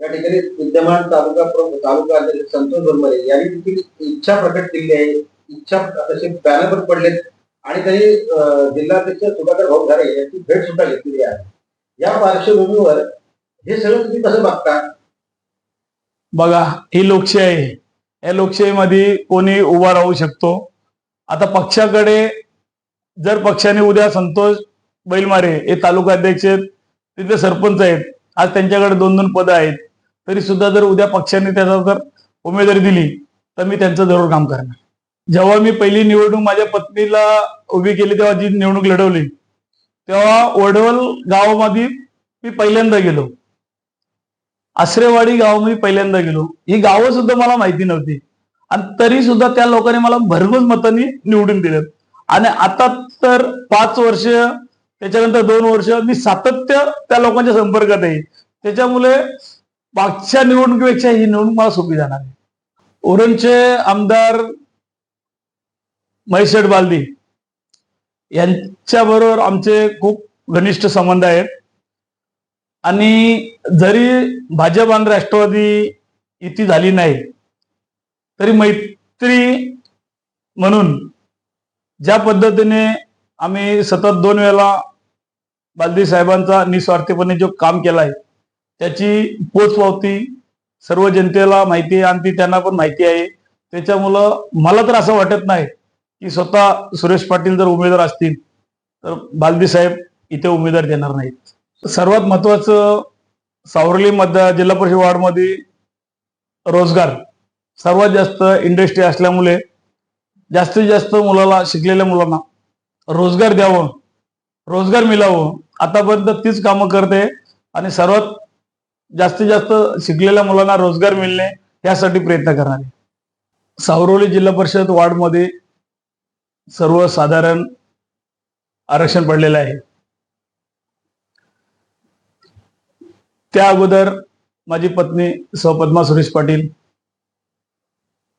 या ठिकाणी विद्यमान तालुका प्रमुख तालुका अध्यक्ष संतोष भरमरे यांनी देखील इच्छा प्रकट केली आहे. इच्छा तसे बॅनर पडलेत. आणि त्यांनी जिल्हाध्यक्ष सुधाकर भाऊ घारे यांची भेट सुद्धा घेतलेली आहे. या पार्श्वभूमीवर हे सगळं तुम्ही कसं बघता? बघा ही लोकशाही. आहे या लोकशाहीमध्ये कोणी उभा राहू शकतो. आता पक्षाकडे जर पक्षाने उद्या संतोष बैलमारे हे तालुका अध्यक्ष आहेत तिथे सरपंच आहेत आज त्यांच्याकडे दोन दोन पदं आहेत. तरी सुद्धा जर उद्या पक्षाने त्याचा जर उमेदवारी दिली तर मी त्यांचं जरूर काम करणार. जेव्हा मी पहिली निवडणूक माझ्या पत्नीला उभी केली तेव्हा जी निवडणूक लढवली तेव्हा वडवल गावामध्ये मी पहिल्यांदा गेलो. आश्रेवाडी गावामध्ये पहिल्यांदा गेलो. ही गावं सुद्धा मला माहिती नव्हती. आणि तरी सुद्धा त्या लोकांनी मला भरघोस मतांनी निवडून दिलं. आणि आता तर पाच वर्ष त्याच्यानंतर दोन वर्ष मी सातत्य त्या लोकांच्या संपर्कात आहे. त्याच्यामुळे मागच्या निवडणुकीपेक्षा ही निवडणूक मला सोपी जाणार आहे. ओरणचे आमदार महेश बालदी बालदी यांच्याबरोबर आमचे खूप घनिष्ठ संबंध आहेत. आणि जरी भाजप आणि राष्ट्रवादी युती झाली नाही तरी मैत्री म्हणून ज्या पद्धतीने आम्ही सतत दोन वेळा बालदी साहेबांचा निस्वार्थीपणे जो काम केला आहे त्याची पोचपावती सर्व जनतेला माहिती आहे आणि ती त्यांना पण माहिती आहे. त्याच्यामुळं मला तर असं वाटत नाही की स्वतः सुरेश पाटील जर उमेदवार असतील तर बालदी साहेब इथे उमेदवार देणार नाहीत. सर्वात महत्वाचं सावरली मतदार जिल्हा परिषद वार्डमध्ये रोजगार. सर्वात जास्त इंडस्ट्री असल्यामुळे जास्तीत जास्त मुलाला शिकलेल्या मुलांना रोजगार द्यावं रोजगार मिळावं. आतापर्यंत तीच कामं करते आणि सर्वात जास्तीत जास्त शिकलेल्या मुलांना रोजगार मिळणे यासाठी प्रयत्न करणार आहे. सावरोली जिल्हा परिषद वार्डमध्ये सर्वसाधारण आरक्षण पडलेलं आहे. त्या अगोदर माझी पत्नी स्वपद्मा सुरेश पाटील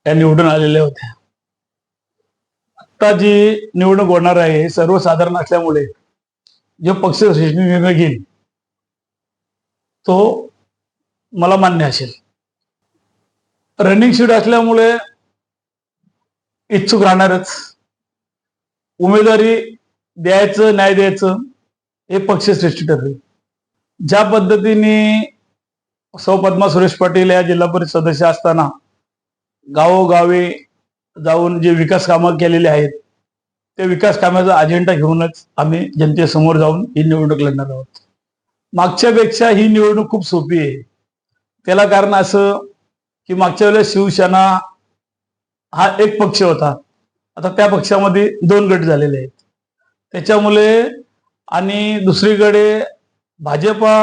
या निवडून आलेल्या होत्या. आता जी निवडणूक होणार आहे हे सर्वसाधारण असल्यामुळे जो पक्ष निर्णय घेईल तो मला मान्य असेल. रनिंग शीट असल्यामुळे इच्छुक राहणारच. उमेदवारी द्यायचं नाही द्यायचं हे पक्षश्रेष्ठी ठरले. ज्या पद्धतीने सौ पद्मा सुरेश पाटील या जिल्हा परिषद सदस्य असताना गावोगावी जाऊन जे विकास कामं केलेली आहेत ते विकास कामाचा अजेंडा घेऊनच आम्ही जनतेसमोर जाऊन ही निवडणूक लढणार आहोत. मागच्यापेक्षा ही निवडणूक खूप सोपी आहे. त्याला कारण असं की मागच्या वेळेला शिवसेना हा एक पक्ष होता. आता त्या पक्षामध्ये दोन गट झालेले आहेत. त्याच्यामुळे आणि दुसरीकडे भाजपा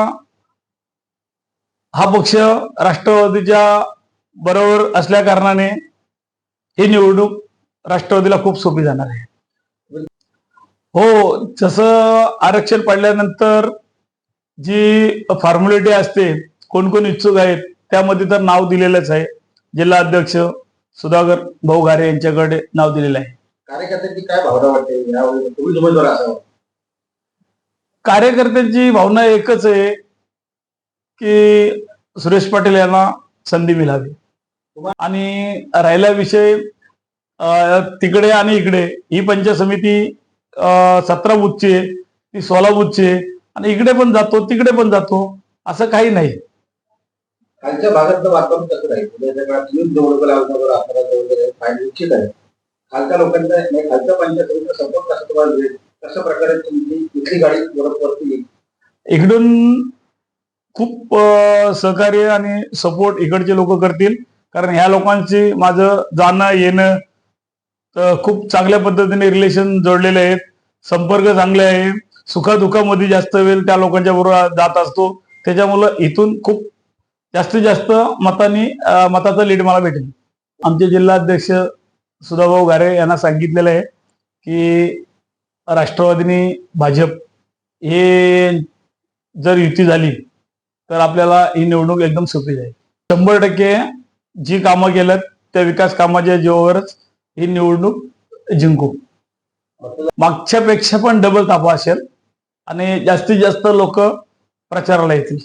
हा पक्ष राष्ट्रवादीच्या बरोबर असल्या कारणाने ही निवडणूक राष्ट्रवादीला खूप सोपी जाणार आहे. हो जसं आरक्षण पडल्यानंतर जी फॉर्म्युलिटी असते कोण कोण इच्छुक आहेत त्यामध्ये तर नाव दिलेलंच आहे. जिल्हा अध्यक्ष सुधाकर भाऊ घारे यांच्याकडे नाव दिलेलं आहे. कार्यकर्त्यांची काय भावना वाटते? कार्यकर्त्यांची भावना एकच आहे की सुरेश पाटील यांना संधी मिळावी. आणि राहिला विषय तिकडे आणि इकडे. ही पंचायत समिती सतरा बुथची आहे ती सोळा बुथची आहे. आणि इकडे पण जातो तिकडे पण जातो असं काही नाही. खालच्या भागातलं वातावरण कसं राहील. उद्याच्या काळात तुम्ही निवडणुकीला उमेदवार असताना वगैरे फायदा निश्चित आहे खालच्या लोकांचा खालच्या पंचायत संपर्क सपोर्ट कसा तुम्हाला मिळेल? कशा प्रकारे तुमची इथली गाडी बरोबर वरती येईल? इकडून खूप सहकार्य आणि सपोर्ट इकडचे लोक करतील. कारण ह्या लोकांची माझं जाणं येणं तर खूप चांगल्या पद्धतीने रिलेशन जोडलेले आहेत. संपर्क चांगले आहे. सुखादुखामध्ये जास्त वेळ त्या लोकांच्या बरोबर जात असतो. त्याच्यामुळं इथून खूप जास्तीत जास्त मतांनी मताचं मताचा लीड मला भेटेल. आमचे जिल्हाध्यक्ष सुधाभाऊ गारे यांना सांगितलेलं आहे की राष्ट्रवादीने भाजप हे जर युती झाली तर आपल्याला ही निवडणूक एकदम सोपी जाईल. शंभर टक्के जी कामं केल्यात त्या विकास कामाच्या जीवावरच ही निवडणूक जिंकू. मागच्यापेक्षा पण डबल तापा असेल आणि जास्तीत जास्त लोक प्रचाराला येतील.